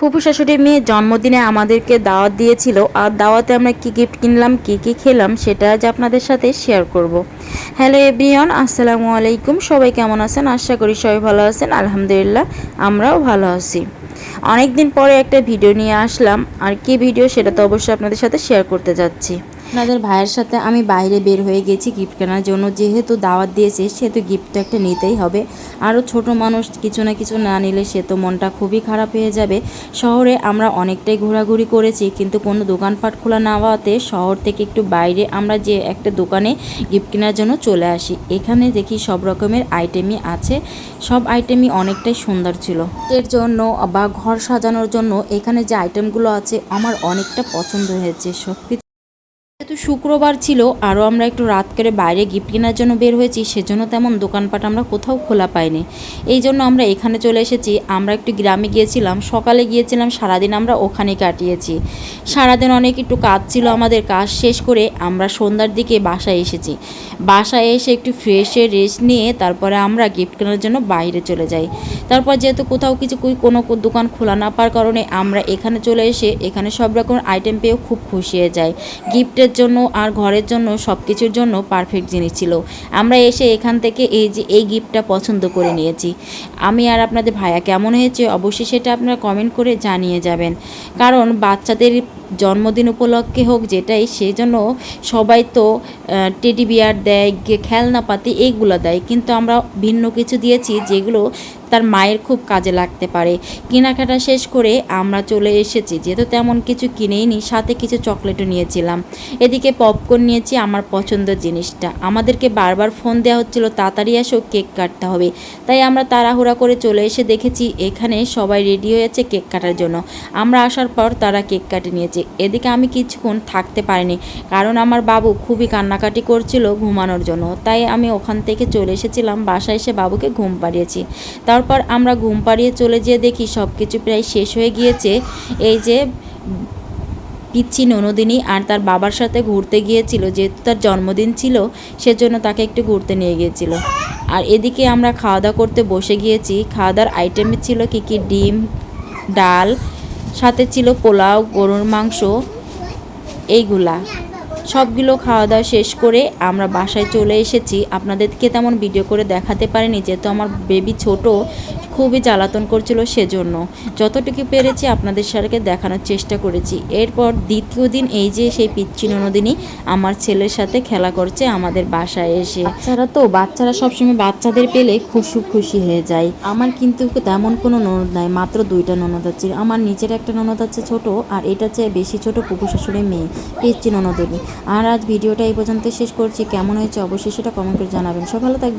ফুপু শাশুড়ি মেয়ে জন্মদিনে আমাদেরকে দাওয়াত দিয়েছিল, আর দাওয়াতে আমরা কি গিফট কিনলাম, কি কি খেলাম, সেটা আজ আপনাদের সাথে শেয়ার করব। হ্যালো এভরিওয়ান আসসালামু আলাইকুম। সবাই কেমন আছেন? আশা করি সবাই ভালো আছেন। আলহামদুলিল্লাহ, আমরাও ভালো আছি। অনেক দিন পরে একটা ভিডিও নিয়ে আসলাম। আর কি ভিডিও সেটা তো অবশ্যই আপনাদের সাথে শেয়ার করতে যাচ্ছি। আপনাদের ভাইয়ের সাথে আমি বাইরে বের হয়ে গেছি গিফট কেনার জন্য। যেহেতু দাওয়াত দিয়েছে সেহেতু গিফট একটা নিতেই হবে। আরও ছোট মানুষ কিছু না কিছু না নিলে সে তো মনটা খুবই খারাপ হয়ে যাবে। শহরে আমরা অনেকটাই ঘোরাঘুরি করেছি, কিন্তু কোনো দোকানপাট খোলা না হওয়াতে শহর থেকে একটু বাইরে আমরা যে একটা দোকানে গিফট কেনার জন্য চলে আসি। এখানে দেখি সব রকমের আইটেমই আছে। সব আইটেমই অনেকটাই সুন্দর ছিল। এর জন্য বা ঘর সাজানোর জন্য এখানে যে আইটেমগুলো আছে, আমার অনেকটা পছন্দ হয়েছে। সব শুক্রবার ছিল, আরও আমরা একটু রাত করে বাইরে গিফট কেনার জন্য বের হয়েছি, সেজন্য তেমন দোকানপাট আমরা কোথাও খোলা পাইনি। এই জন্য আমরা এখানে চলে এসেছি। আমরা একটু গ্রামে গিয়েছিলাম, সকালে গিয়েছিলাম, সারাদিন আমরা ওখানে কাটিয়েছি। সারাদিন অনেক একটু কাজ ছিল আমাদের কাজ শেষ করে আমরা সন্ধ্যার দিকে বাসায় এসেছি। বাসায় এসে একটু ফ্রেশে রেস্ট নিয়ে তারপরে আমরা গিফট কেনার জন্য বাইরে চলে যাই। তারপর যেহেতু কোথাও কিছু কোনো দোকান খোলা না পাওয়ার কারণে আমরা এখানে চলে এসে এখানে সব রকম আইটেম পেয়েও খুব খুশি হয়ে যাই। গিফটের জন্য আর ঘরের জন্য সব কিছুর জন্য পারফেক্ট জিনিস ছিল। আমরা এসে এখান থেকে এই যে এই গিফটটা পছন্দ করে নিয়েছি। আমি আর আপনাদের ভাইয়া কেমন হয়েছে অবশ্যই সেটা আপনারা কমেন্ট করে জানিয়ে যাবেন। কারণ বাচ্চাদের জন্মদিন উপলক্ষে হোক যেটাই, সেজন্য সবাই তো টেডি বিয়ার দেয়, গে- খেলনাপাতি এইগুলো দেয়। কিন্তু আমরা ভিন্ন কিছু দিয়েছি যেগুলো তার মায়ের খুব কাজে লাগতে পারে। কেনাকাটা শেষ করে আমরা চলে এসেছি। যেহেতু তেমন কিছু কিনেই নি সাথে কিছু চকলেটও নিয়েছিলাম। এদিকে পপকর্ন নিয়েছি, আমার পছন্দের জিনিসটা। আমাদেরকে বারবার ফোন দেওয়া হচ্ছিল, তাড়াতাড়ি আসো কেক কাটতে হবে। তাই আমরা তাড়াহুড়া করে চলে এসে দেখেছি, এখানে সবাই রেডি হয়েছে কেক কাটার জন্য। আমরা আসার পর তারা কেক কাটে নিয়েছে। এদিকে আমি কিছুক্ষণ থাকতে পারিনি, কারণ আমার বাবু খুবই কান্নাকাটি করছিল ঘুমানোর জন্য। তাই আমি ওখান থেকে চলে এসেছিলাম, বাসায় এসে বাবুকে ঘুম পাড়িয়েছি। তারপর আমরা ঘুম পাড়িয়ে চলে যেয়ে দেখি সব কিছু প্রায় শেষ হয়ে গিয়েছে। এই যে পিচ্ছি ননদিনী আর তার বাবার সাথে ঘুরতে গিয়েছিল, যেহেতু তার জন্মদিন ছিল, সেজন্য তাকে একটু ঘুরতে নিয়ে গিয়েছিল। আর এদিকে আমরা খাওয়া দাওয়া করতে বসে গিয়েছি। খাওয়া দাওয়ার আইটেমে ছিল কি কি? ডিম, ডাল সাথে ছিল পোলাও, গরুর মাংস, এইগুলা। সবগুলো খাওয়া দাওয়া শেষ করে আমরা বাসায় চলে এসেছি। আপনাদেরকে তেমন ভিডিও করে দেখাতে পারিনি, যেহেতু আমার বেবি ছোট খুবই জ্বালাতন করছিল সেজন্য। যতটুকু পেরেছি আপনাদের সাথে দেখানোর চেষ্টা করেছি। এরপর দ্বিতীয় দিন এই যে সেই পিচ্ছি ননদিনী আমার ছেলের সাথে খেলা করছে আমাদের বাসায় এসে। বাচ্চারা তো, বাচ্চারা সবসময় বাচ্চাদের পেলে খুশি খুশি হয়ে যায়। আমার কিন্তু তেমন কোনো ননদ নাই, মাত্র দুইটা ননদ আছে। আমার নিচের একটা ননদ আছে ছোট, আর এটা চেয়ে বেশি ছোট পুকুর শাশুড়ির মেয়ে পিচ্ছি ননদিনী আর আজ ভিডিওটা এই পর্যন্ত শেষ করছি। কেমন হয়েছে অবশ্যই সেটা কমেন্ট করে জানাবেন। সব ভালো থাকবে